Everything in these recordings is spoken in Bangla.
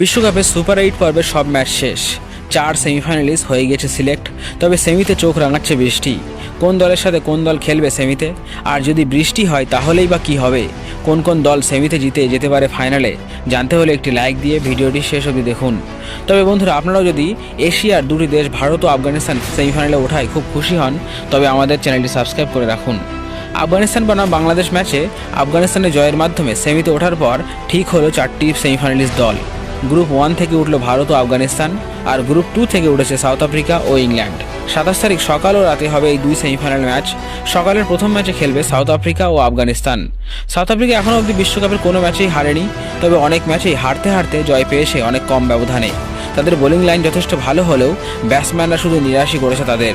বিশ্বকাপে সুপার এইট পর্বের সব ম্যাচ শেষ। চার সেমিফাইনালিস্ট হয়ে গেছে সিলেক্ট, তবে সেমিতে চোখ রাঙাচ্ছে বৃষ্টি। কোন দলের সাথে কোন দল খেলবে সেমিতে? আর যদি বৃষ্টি হয়, তাহলেই বা কি হবে? কোন কোন দল সেমিতে জিতে যেতে পারে ফাইনালে? জানতে হলে একটি লাইক দিয়ে ভিডিওটি শেষ অবধি দেখুন। তবে বন্ধুরা, আপনারাও যদি এশিয়ার দুটি দেশ, ভারত ও আফগানিস্তান সেমিফাইনালে ওঠায় খুব খুশি হন, তবে আমাদের চ্যানেলটি সাবস্ক্রাইব করে রাখুন। আফগানিস্তান বনাম বাংলাদেশ ম্যাচে আফগানিস্তানের জয়ের মাধ্যমে সেমিতে ওঠার পর ঠিক হলো চারটি সেমিফাইনালিস্ট দল। গ্রুপ ওয়ান থেকে উঠল ভারত ও আফগানিস্তান, আর গ্রুপ টু থেকে উঠেছে সাউথ আফ্রিকা ও ইংল্যান্ড। সাতাশ তারিখ সকাল ও রাতে হবে এই দুই সেমিফাইনাল ম্যাচ। সকালের প্রথম ম্যাচে খেলবে সাউথ আফ্রিকা ও আফগানিস্তান। সাউথ আফ্রিকা এখনও অবধি বিশ্বকাপের কোনো ম্যাচেই হারেনি, তবে অনেক ম্যাচেই হারতে হারতে জয় পেয়েছে অনেক কম ব্যবধানে। তাদের বোলিং লাইন যথেষ্ট ভালো হলেও ব্যাটসম্যানরা শুধু নিরাশই করেছে তাদের।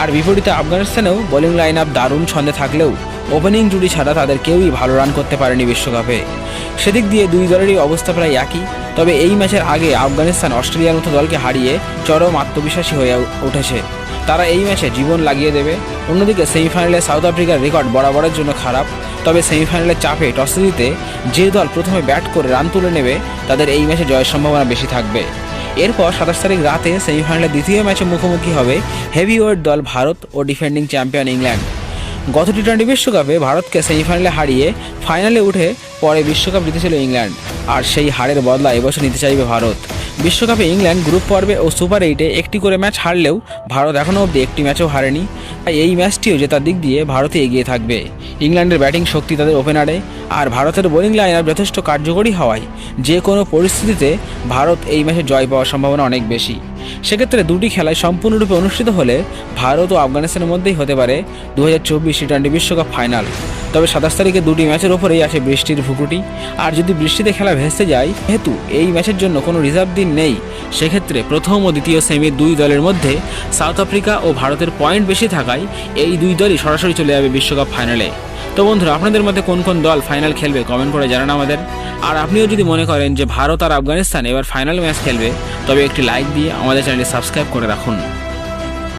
আর বিপরীতে আফগানিস্তানেও বোলিং লাইন আপ দারুণ ছন্দে থাকলেও ওপেনিং জুটি ছাড়া তাদের কেউই ভালো রান করতে পারেনি বিশ্বকাপে। সেদিক দিয়ে দুই দলেরই অবস্থা প্রায় একই, তবে এই ম্যাচের আগে আফগানিস্তান অস্ট্রেলিয়ার মতো দলকে হারিয়ে চরম আত্মবিশ্বাসী হয়ে উঠেছে। তারা এই ম্যাচে জীবন লাগিয়ে দেবে। অন্যদিকে সেমিফাইনালে সাউথ আফ্রিকার রেকর্ড বরাবরের জন্য খারাপ, তবে সেমিফাইনালের চাপে টসে দিতে যে দল প্রথমে ব্যাট করে রান তুলে নেবে, তাদের এই ম্যাচে জয়ের সম্ভাবনা বেশি থাকবে। এরপর সাতাশ তারিখ রাতে সেমিফাইনালের দ্বিতীয় ম্যাচে মুখোমুখি হবে হেভিওয়েট দল ভারত ও ডিফেন্ডিং চ্যাম্পিয়ন ইংল্যান্ড। গত টি টোয়েন্টি বিশ্বকাপে ভারতকে সেমিফাইনালে হারিয়ে ফাইনালে উঠে পরে বিশ্বকাপ জিতেছিল ইংল্যান্ড। আর সেই হারের বদলা এবছর নিতে চাইবে ভারত। বিশ্বকাপে ইংল্যান্ড গ্রুপ পর্বে ও সুপার এইটে একটি করে ম্যাচ হারলেও ভারত এখনও অবধি একটি ম্যাচও হারেনি। তাই এই ম্যাচটিও জেতার দিক দিয়ে ভারতে এগিয়ে থাকবে। ইংল্যান্ডের ব্যাটিং শক্তি তাদের ওপেনারে, আর ভারতের বোলিং লাইনার যথেষ্ট কার্যকরী হওয়ায় যে কোনো পরিস্থিতিতে ভারত এই ম্যাচে জয় পাওয়ার সম্ভাবনা অনেক বেশি। সেক্ষেত্রে দুটি খেলায় সম্পূর্ণরূপে অনুষ্ঠিত হলে ভারত ও আফগানিস্তানের মধ্যেই হতে পারে দু হাজার চব্বিশ টি টোয়েন্টি বিশ্বকাপ ফাইনাল তবে সাতাশ তারিখে দুটি ম্যাচের ওপরেই আছে বৃষ্টির ভুকুটি। আর যদি বৃষ্টিতে খেলা ভেসে যায়, যেহেতু এই ম্যাচের জন্য কোনো রিজার্ভ দিন নেই, সেক্ষেত্রে প্রথম ও দ্বিতীয় সেমির দুই দলের মধ্যে সাউথ আফ্রিকা ও ভারতের পয়েন্ট বেশি থাকায় এই দুই দলই সরাসরি চলে যাবে বিশ্বকাপ ফাইনালে। তো বন্ধুরা, আপনাদের মধ্যে কোন কোন দল ফাইনাল খেলবে কমেন্ট করে জানান আমাদের। আর আপনিও যদি মনে করেন যে ভারত আর আফগানিস্তান এবার ফাইনাল ম্যাচ খেলবে, তবে একটি লাইক দিয়ে আমাদের চ্যানেলটি সাবস্ক্রাইব করে রাখুন।